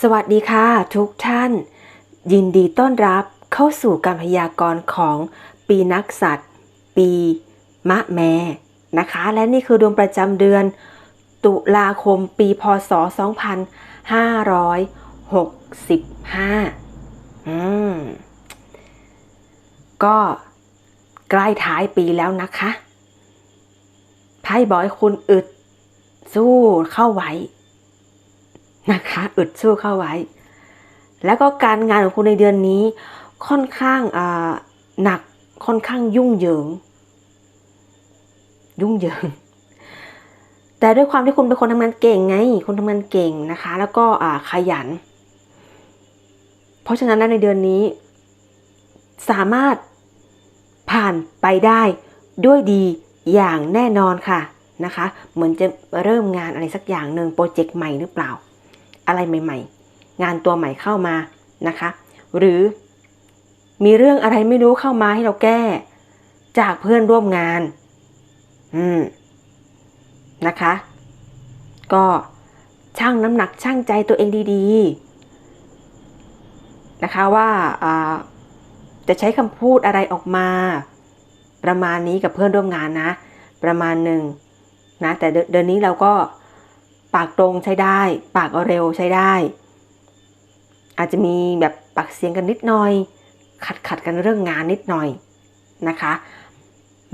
สวัสดีค่ะทุกท่าน ยินดีต้อนรับเข้าสู่การพยากรณ์ของปีนักสัตว์ ปีมะแมนะคะ และนี่คือดวงประจำเดือน ตุลาคมปีพศ 2565 อืม ก็ใกล้ท้ายปีแล้วนะคะไพ่บอกให้คุณอึด สู้เข้าไว้ นะคะ อึดสู้เข้าไว้ แล้วก็การงานของคุณในเดือนนี้ค่อนข้างหนักค่อนข้างยุ่งเหยิง ยุ่งเหยิง แต่ด้วยความที่คุณเป็นคนทำงานเก่งไงคุณทำงานเก่งนะคะ แล้วก็ขยัน เพราะฉะนั้นในเดือนนี้ สามารถผ่านไปได้ด้วยดีอย่างแน่นอนค่ะนะคะ เหมือนจะเริ่มงานอะไรสักอย่างหนึ่งโปรเจกต์ใหม่หรือเปล่า อะไรใหม่ ๆ งานตัวใหม่เข้ามานะคะ หรือมีเรื่องอะไรไม่รู้เข้ามาให้เราแก้ จากเพื่อนร่วมงาน อืม นะคะ ก็ช่างน้ำหนักช่างใจตัวเองดีๆ นะคะว่าจะใช้คำพูดอะไรออกมา ประมาณนี้กับเพื่อนร่วมงานนะ ประมาณหนึ่งนะแต่เดือนนี้เราก็ ปากตรงใช้ได้ ปากเร็วใช้ได้ อาจจะมีแบบปากเสียงกันนิดหน่อย ขัดขัดกันเรื่องงานนิดหน่อยนะคะ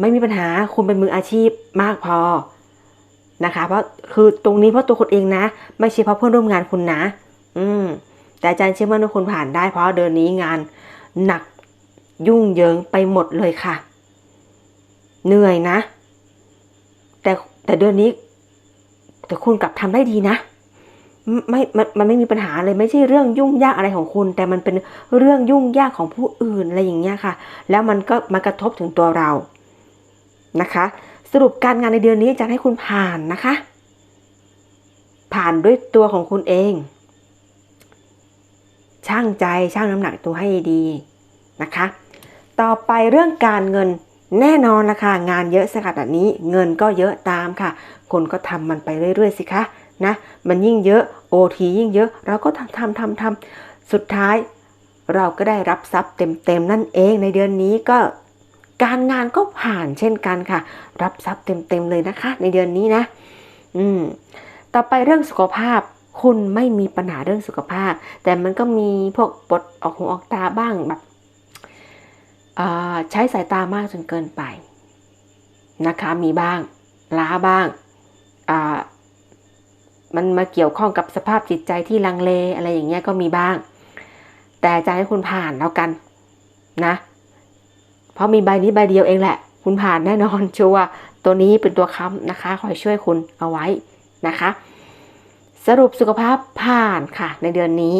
ไม่มีปัญหาคุณเป็นมืออาชีพมากพอนะคะ เพราะคือตรงนี้เพราะตัวคุณเองนะ ไม่ใช่เพราะเพื่อนร่วมงานคุณนะ อืมแต่อาจารย์เชื่อมั่นว่าคุณผ่านได้เพราะเดือนนี้งานหนักยุ่งเหยิงไปหมดเลยค่ะ เหนื่อยนะ แต่แต่เดือนนี้ แต่คุณกลับทำได้ดีนะ ไม่มันมันไม่มีปัญหาเลยไม่ใช่เรื่องยุ่งยากอะไรของคุณ แต่มันเป็นเรื่องยุ่งยากของผู้อื่นอะไรอย่างเงี้ยค่ะ แล้วมันก็มากระทบถึงตัวเรานะคะ สรุปการงานในเดือนนี้จะให้คุณผ่านนะคะ ผ่านด้วยตัวของคุณเอง ช่างใจช่างน้ำหนักตัวให้ดีนะคะ ต่อไปเรื่องการเงิน แน่นอนละค่ะงานเยอะสกัดแบบนี้เงินก็เยอะตามค่ะ คนก็ทำมันไปเรื่อยๆสิคะนะมันยิ่งเยอะโอทียิ่งเยอะเราก็ทำทำทำทำสุดท้าย เราก็ได้รับทรัพย์เต็มๆนั่นเองในเดือนนี้ก็การงานก็ผ่านเช่นกันค่ะ รับทรัพย์เต็มๆเลยนะคะ ในเดือนนี้นะ อืม ต่อไปเรื่องสุขภาพ คุณไม่มีปัญหาเรื่องสุขภาพ แต่มันก็มีพวกปวดออกหูออกตาบ้างแบบ ใช้สายตามากจนเกินไปนะคะมีบ้าง ล้าบ้างมันมาเกี่ยวข้องกับสภาพจิตใจที่ลังเลอะไรอย่างเงี้ยก็มีบ้าง แต่จะให้คุณผ่านแล้วกันนะ เพราะมีใบนี้ใบเดียวเองแหละ คุณผ่านแน่นอนชัวร์ตัวนี้เป็นตัวค้ำนะคะ คอยช่วยคุณเอาไว้นะคะ สรุปสุขภาพผ่านค่ะ ในเดือนนี้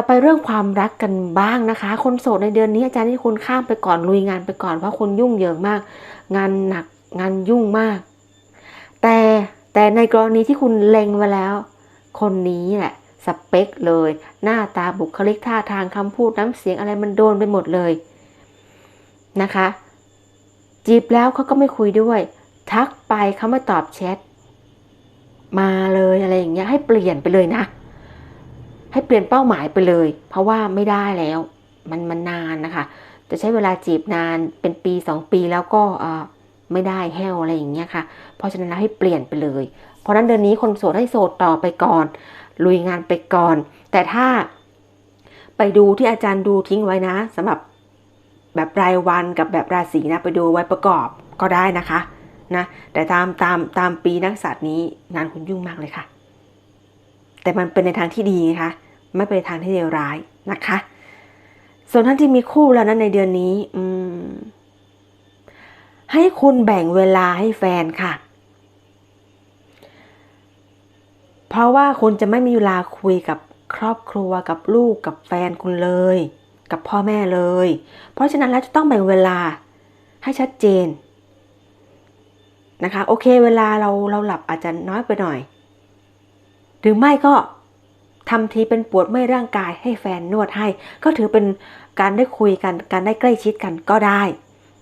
ต่อไปเรื่องความรักกันบ้างนะคะ คนโสดในเดือนนี้อาจารย์ให้คุณข้ามไปก่อนลุยงานไปก่อนเพราะคุณยุ่งเหยิงมาก งานหนักงานยุ่งมาก แต่แต่ในกรณีที่คุณเล็งไว้แล้ว คนนี้แหละสเปคเลย หน้าตาบุคลิกท่าทางคำพูดน้ำเสียงอะไรมันโดนไปหมดเลยนะคะ จีบแล้วเขาก็ไม่คุยด้วย ทักไปเขาไม่ตอบแชทมาเลยอะไรอย่างเงี้ยให้เปลี่ยนไปเลยนะ ให้เปลี่ยนเป้าหมายไปเลย เพราะว่าไม่ได้แล้ว มันมันนานนะคะ จะใช้เวลาจีบนานเป็นปีสองปีแล้วก็ไม่ได้แห้วอะไรอย่างเงี้ยค่ะ เพราะฉะนั้นให้เปลี่ยนไปเลย เพราะนั้นเดือนนี้คนโสดให้โสดต่อไปก่อน ลุยงานไปก่อน แต่ถ้าไปดูที่อาจารย์ดูทิ้งไว้นะสำหรับแบบรายวันกับแบบราศีนะไปดูไว้ประกอบก็ได้นะคะนะแต่ตามตามตามปีนักษัตริย์นี้งานคุณยุ่งมากเลยค่ะ แต่มันเป็นในทางที่ดีนะคะ ไม่เป็นทางที่เลวร้ายนะคะ ส่วนท่านที่มีคู่แล้วนั้นในเดือนนี้ อืม ให้คุณแบ่งเวลาให้แฟนค่ะ เพราะว่าคุณจะไม่มีเวลาคุยกับครอบครัวกับลูกกับแฟนคุณเลย กับพ่อแม่เลย เพราะฉะนั้นแล้วจะต้องแบ่งเวลาให้ชัดเจนนะคะ โอเค เวลาเราเราหลับอาจจะน้อยไปหน่อย หรือไม่ก็ทำทีเป็นปวดเมื่อยร่างกายให้แฟนนวดให้ ก็ถือเป็นการได้คุยกัน การได้ใกล้ชิดกันก็ได้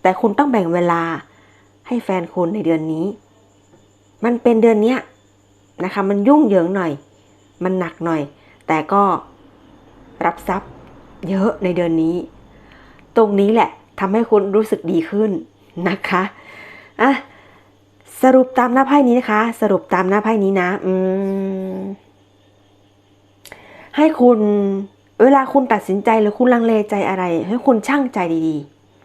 แต่คุณต้องแบ่งเวลาให้แฟนคุณในเดือนนี้ มันเป็นเดือนนี้นะคะ มันยุ่งเหยิงหน่อย มันหนักหน่อย แต่ก็รับทรัพย์เยอะในเดือนนี้ ตรงนี้แหละทำให้คุณรู้สึกดีขึ้นนะคะอะ รุปตามหน้าไพ่นี้นะคะ สรุปตามหน้าไพ่นี้นะอืมให้คุณเวลาคุณตัดสินใจหรือคุณลังเลใจอะไร ให้คุณช่างใจดี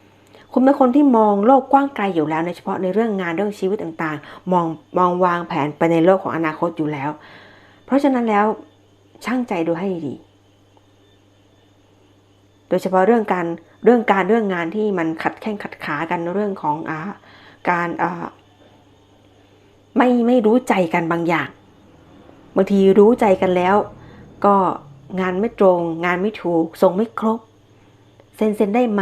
ๆ คุณเป็นคนที่มองโลกกว้างไกลอยู่แล้วในเฉพาะในเรื่องงานเรื่องชีวิตต่างๆ มองมองวางแผนไปในโลกของอนาคตอยู่แล้ว เพราะฉะนั้นแล้วช่างใจดูให้ดี โดยเฉพาะเรื่องการเรื่องการเรื่องงานที่มันขัดแข้งขัดขากันเรื่องของอาการอ ไม่ไม่รู้ใจกันบางอย่าง บางทีรู้ใจกันแล้ว ก็งานไม่ตรง งานไม่ถูกส่งไม่ครบเซ็นเซ็นได้ไหม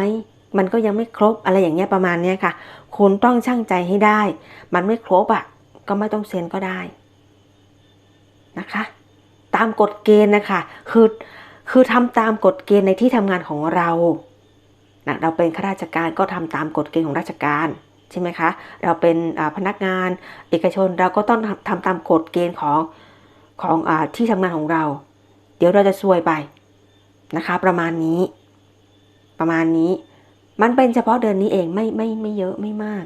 มันก็ยังไม่ครบอะไรอย่างเงี้ยประมาณเนี้ยค่ะ คุณต้องช่างใจให้ได้ มันไม่ครบอะ ก็ไม่ต้องเซ็นก็ได้นะคะ ตามกฎเกณฑ์นะคะคือคือทำตามกฎเกณฑ์ในที่ทำงานของเรานะเราเป็นข้าราชการก็ทำตามกฎเกณฑ์ของราชการ ใช่ไหมคะ เราเป็นพนักงานเอกชนเราก็ต้องทำทำตามกฎเกณฑ์ของของอที่ทำงานของเรา เดี๋ยวเราจะซวยไปนะคะ ประมาณนี้ ประมาณนี้มันเป็นเฉพาะเดือนนี้เองไม่ไม่ไม่เยอะไม่มาก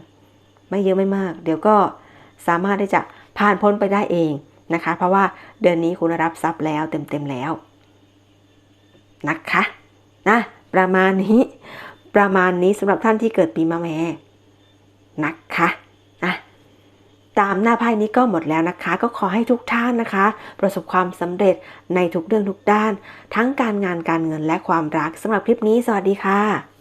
ไม่เยอะไม่มาก เดี๋ยวก็สามารถที่จะผ่านพ้นไปได้เองนะคะ เพราะว่าเดือนนี้คุณรับทรัพย์แล้วเต็มเต็มแล้วนะคะนะประมาณนี้ ประมาณนี้สำหรับท่านที่เกิดปีมะแม่ นะคะนะตามหน้าไพ่นี้ก็หมดแล้วนะคะ ก็ขอให้ทุกท่านนะคะ ประสบความสำเร็จในทุกเรื่องทุกด้าน ทั้งการงานการเงินและความรักสำหรับคลิปนี้ สวัสดีค่ะ